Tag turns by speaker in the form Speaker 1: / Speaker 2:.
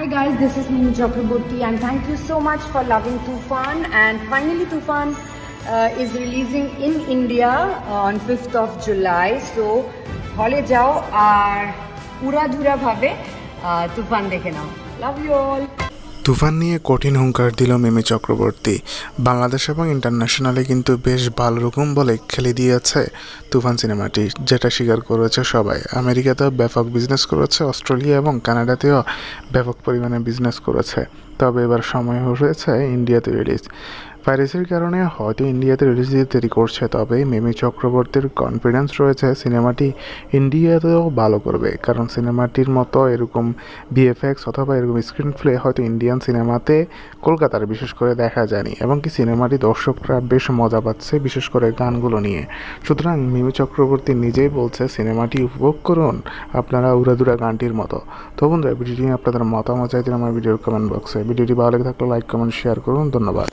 Speaker 1: Hi guys, this is Mimi Chakraborty and thank you so much for loving Tufan and finally Tufan uh, is releasing in India on 5th of July. So hole jao aur pura dhura bhabe uh, Tufan dekhenao. Love you all.
Speaker 2: তুফান নিয়ে কঠিন হুঙ্কার দিল মিমি চক্রবর্তী। বাংলাদেশ এবং ইন্টারন্যাশনালে কিন্তু বেশ ভালো রকম বলে খেলে দিয়েছে তুফান সিনেমাটি, যেটা স্বীকার করেছে সবাই। আমেরিকাতেও ব্যাপক বিজনেস করেছে, অস্ট্রেলিয়া এবং কানাডাতেও ব্যাপক পরিমাণে বিজনেস করেছে। তবে এবার সময় হয়েছে ইন্ডিয়াতে রিলিজ প্যারিসের কারণে হয়তো ইন্ডিয়াতে রিলিজ দিতে দেরি করছে, তবে মিমি চক্রবর্তীর কনফিডেন্স রয়েছে সিনেমাটি ইন্ডিয়াতেও ভালো করবে, কারণ সিনেমাটির মতো এরকম বিএফএক্স অথবা এরকম স্ক্রিন প্লে হয়তো ইন্ডিয়ান সিনেমাতে কলকাতার বিশেষ করে দেখা যায়নি, এবং কি সিনেমাটি দর্শকরা বেশ মজা পাচ্ছে বিশেষ করে গানগুলো নিয়ে। সুতরাং মিমি চক্রবর্তী নিজেই বলছে, সিনেমাটি উপভোগ করুন, আপনারা উড়াদুরা গানটির মতো। তো বন্ধুরা, ভিডিওটি নিয়ে আপনাদের মতামত চাইতে আমার ভিডিওর কমেন্ট বক্সে ভিডিওটি ভালো লেগে থাকলে লাইক কমেন্ট শেয়ার করুন। ধন্যবাদ।